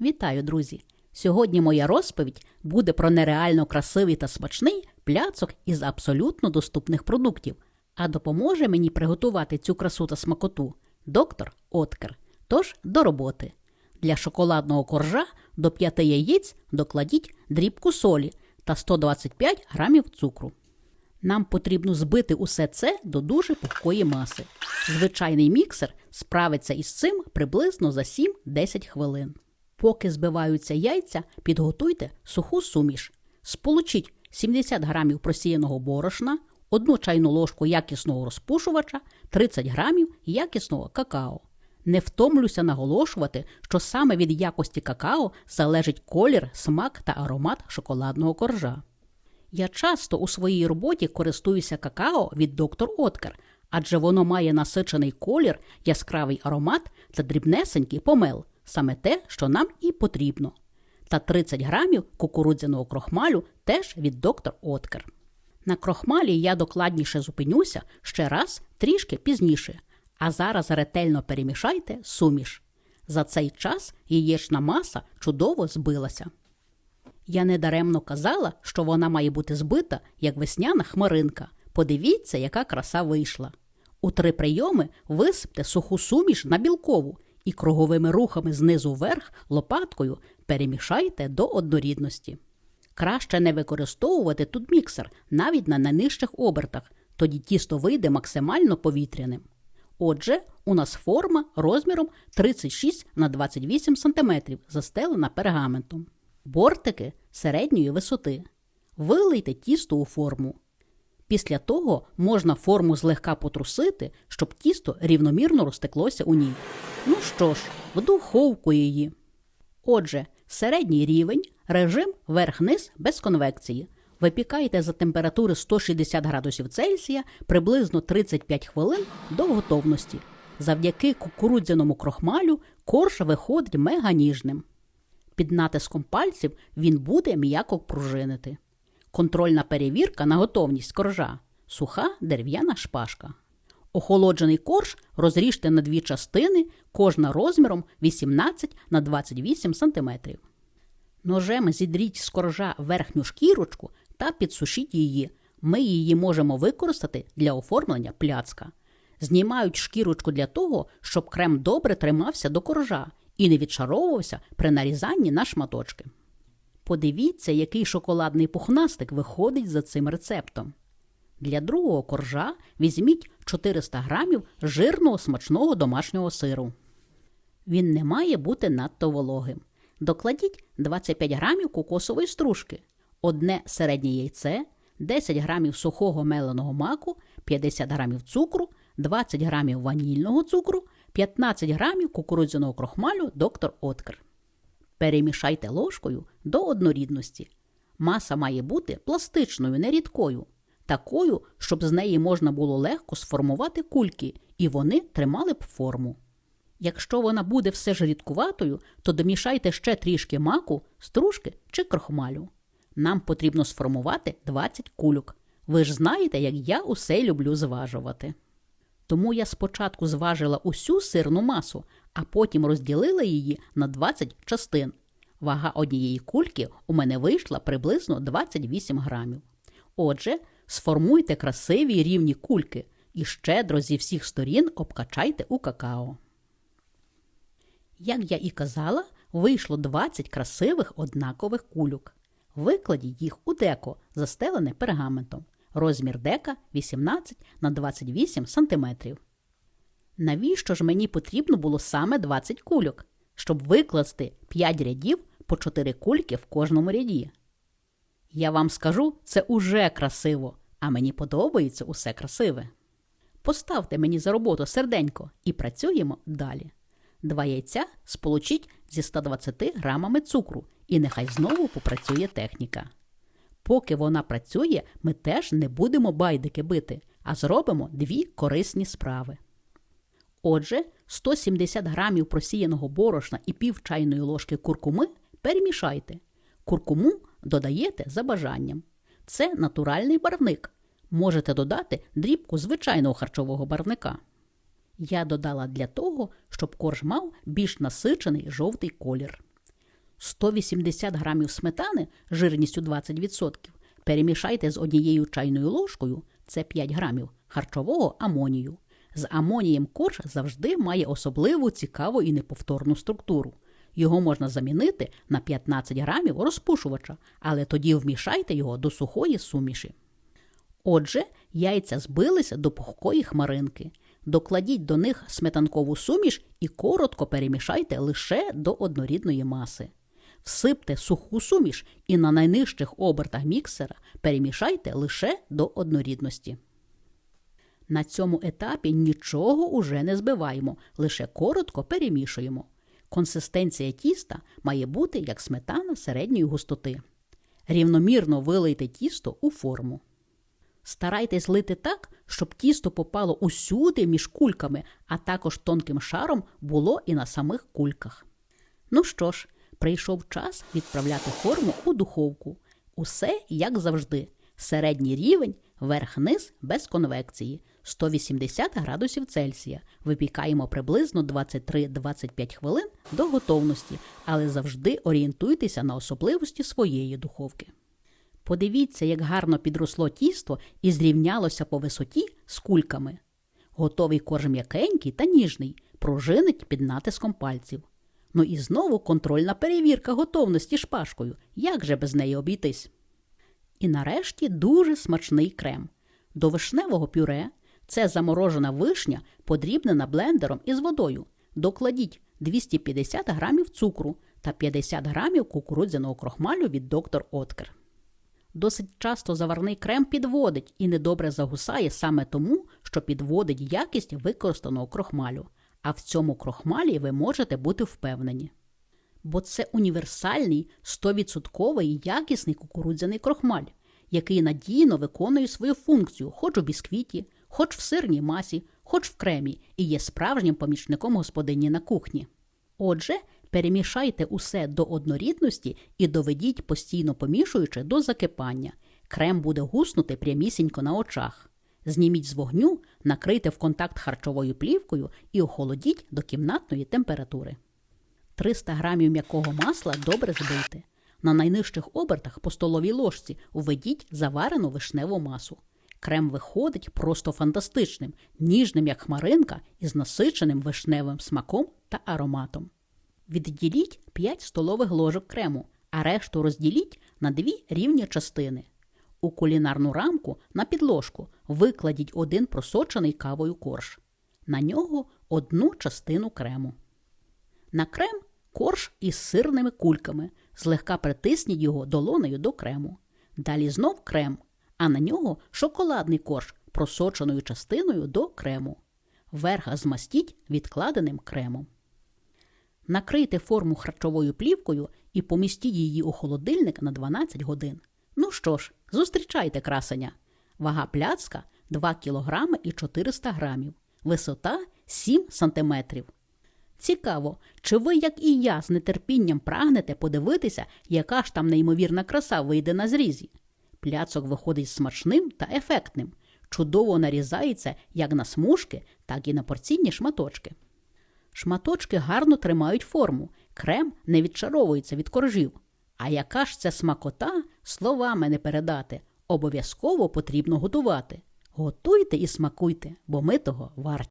Вітаю, друзі! Сьогодні моя розповідь буде про нереально красивий та смачний пляцок із абсолютно доступних продуктів, а допоможе мені приготувати цю красу та смакоту доктор Откер. Тож до роботи. Для шоколадного коржа до 5 яєць докладіть дрібку солі та 125 грамів цукру. Нам потрібно збити усе це до дуже пухкої маси. Звичайний міксер справиться із цим приблизно за 7-10 хвилин. Поки збиваються яйця, підготуйте суху суміш. Сполучіть 70 грамів просіяного борошна, 1 чайну ложку якісного розпушувача, 30 грамів якісного какао. Не втомлюся наголошувати, що саме від якості какао залежить колір, смак та аромат шоколадного коржа. Я часто у своїй роботі користуюся какао від доктор Откер, адже воно має насичений колір, яскравий аромат та дрібнесенький помел, саме те, що нам і потрібно. Та 30 грамів кукурудзяного крохмалю теж від доктор Откер. На крохмалі я докладніше зупинюся ще раз трішки пізніше, а зараз ретельно перемішайте суміш. За цей час яєчна маса чудово збилася. Я недаремно казала, що вона має бути збита, як весняна хмаринка. Подивіться, яка краса вийшла. У три прийоми висипте суху суміш на білкову і круговими рухами знизу вверх лопаткою перемішайте до однорідності. Краще не використовувати тут міксер навіть на найнижчих обертах, тоді тісто вийде максимально повітряним. Отже, у нас форма розміром 36 на 28 см, застелена пергаментом. Бортики середньої висоти. Вилийте тісто у форму. Після того можна форму злегка потрусити, щоб тісто рівномірно розтеклося у ній. Ну що ж, в духовку її. Отже, середній рівень, режим верх-низ без конвекції. Випікайте за температури 160 градусів Цельсія приблизно 35 хвилин до готовності. Завдяки кукурудзяному крохмалю корж виходить мега ніжним. Під натиском пальців він буде м'яко пружинити. Контрольна перевірка на готовність коржа суха дерев'яна шпажка. Охолоджений корж розріжте на дві частини, кожна розміром 18 на 28 см. Ножем зідріть з коржа верхню шкірочку та підсушіть її. Ми її можемо використати для оформлення пляцка. Знімають шкірочку для того, щоб крем добре тримався до коржа і не відшаровувався при нарізанні на шматочки. Подивіться, який шоколадний пухнастик виходить за цим рецептом. Для другого коржа візьміть 400 грамів жирного смачного домашнього сиру. Він не має бути надто вологим. Докладіть 25 грамів кокосової стружки, одне середнє яйце, 10 грамів сухого меленого маку, 50 грамів цукру, 20 грамів ванільного цукру, 15 грамів кукурудзяного крохмалю доктор Откер. Перемішайте ложкою до однорідності. Маса має бути пластичною, не рідкою, такою, щоб з неї можна було легко сформувати кульки, і вони тримали б форму. Якщо вона буде все ж рідкуватою, то домішайте ще трішки маку, стружки чи крохмалю. Нам потрібно сформувати 20 кульок. Ви ж знаєте, як я усе люблю зважувати. Тому я спочатку зважила усю сирну масу, а потім розділила її на 20 частин. Вага однієї кульки у мене вийшла приблизно 28 грамів. Отже, сформуйте красиві рівні кульки і щедро зі всіх сторін обкачайте у какао. Як я і казала, вийшло 20 красивих однакових кульок. Викладіть їх у деко, застелене пергаментом. Розмір дека 18 на 28 см. Навіщо ж мені потрібно було саме 20 кульок, щоб викласти 5 рядів по 4 кульки в кожному ряді? Я вам скажу, це уже красиво, а мені подобається усе красиве. Поставте мені за роботу серденько і працюємо далі. Два яйця сполучіть зі 120 грамами цукру, і нехай знову попрацює техніка. Поки вона працює, ми теж не будемо байдики бити, а зробимо дві корисні справи. Отже, 170 грамів просіяного борошна і пів чайної ложки куркуми перемішайте. Куркуму додаєте за бажанням. Це натуральний барвник. Можете додати дрібку звичайного харчового барвника. Я додала для того, щоб корж мав більш насичений жовтий колір. 180 грамів сметани жирністю 20% перемішайте з однією чайною ложкою, це 5 грамів, харчового амонію. З амонієм корж завжди має особливу цікаву і неповторну структуру. Його можна замінити на 15 грамів розпушувача, але тоді вмішайте його до сухої суміші. Отже, яйця збилися до пухкої хмаринки. Докладіть до них сметанкову суміш і коротко перемішайте лише до однорідної маси. Всипте суху суміш і на найнижчих обертах міксера перемішайте лише до однорідності. На цьому етапі нічого уже не збиваємо, лише коротко перемішуємо. Консистенція тіста має бути як сметана середньої густоти. Рівномірно вилийте тісто у форму. Старайтесь лити так, щоб тісто попало усюди між кульками, а також тонким шаром було і на самих кульках. Ну що ж, прийшов час відправляти форму у духовку. Усе як завжди. Середній рівень, верх-низ без конвекції, 180 градусів Цельсія. Випікаємо приблизно 23-25 хвилин до готовності, але завжди орієнтуйтеся на особливості своєї духовки. Подивіться, як гарно підросло тісто і зрівнялося по висоті з кульками. Готовий корж м'якенький та ніжний, пружинить під натиском пальців. Ну і знову контрольна перевірка готовності шпажкою. Як же без неї обійтись? І нарешті дуже смачний крем. До вишневого пюре це заморожена вишня, подрібнена блендером із водою. Докладіть 250 грамів цукру та 50 грамів кукурудзяного крохмалю від доктор Откер. Досить часто заварний крем підводить і недобре загусає саме тому, що підводить якість використаного крохмалю. А в цьому крохмалі ви можете бути впевнені. Бо це універсальний 100% якісний кукурудзяний крохмаль, який надійно виконує свою функцію хоч у бісквіті, хоч в сирній масі, хоч в кремі, і є справжнім помічником господині на кухні. Отже, перемішайте усе до однорідності і доведіть, постійно помішуючи до закипання. Крем буде гуснути прямісінько на очах. Зніміть з вогню, накрийте в контакт харчовою плівкою і охолодіть до кімнатної температури. 300 грамів м'якого масла добре збийте. На найнижчих обертах по столовій ложці введіть заварену вишневу масу. Крем виходить просто фантастичним, ніжним, як хмаринка, із насиченим вишневим смаком та ароматом. Відділіть 5 столових ложок крему, а решту розділіть на дві рівні частини. У кулінарну рамку на підложку викладіть один просочений кавою корж. На нього одну частину крему. На крем корж із сирними кульками. Злегка притисніть його долонею до крему. Далі знов крем, а на нього шоколадний корж просоченою частиною до крему. Верх змастіть відкладеним кремом. Накрийте форму харчовою плівкою і помістіть її у холодильник на 12 годин. Ну що ж, зустрічайте красення. Вага пляцка 2 кг і 400 грамів. Висота 7 см. Цікаво, чи ви, як і я, з нетерпінням прагнете подивитися, яка ж там неймовірна краса вийде на зрізі? Пляцок виходить смачним та ефектним, чудово нарізається як на смужки, так і на порційні шматочки. Шматочки гарно тримають форму, крем не відчаровується від коржів. А яка ж це смакота, словами не передати, обов'язково потрібно готувати. Готуйте і смакуйте, бо ми того варті.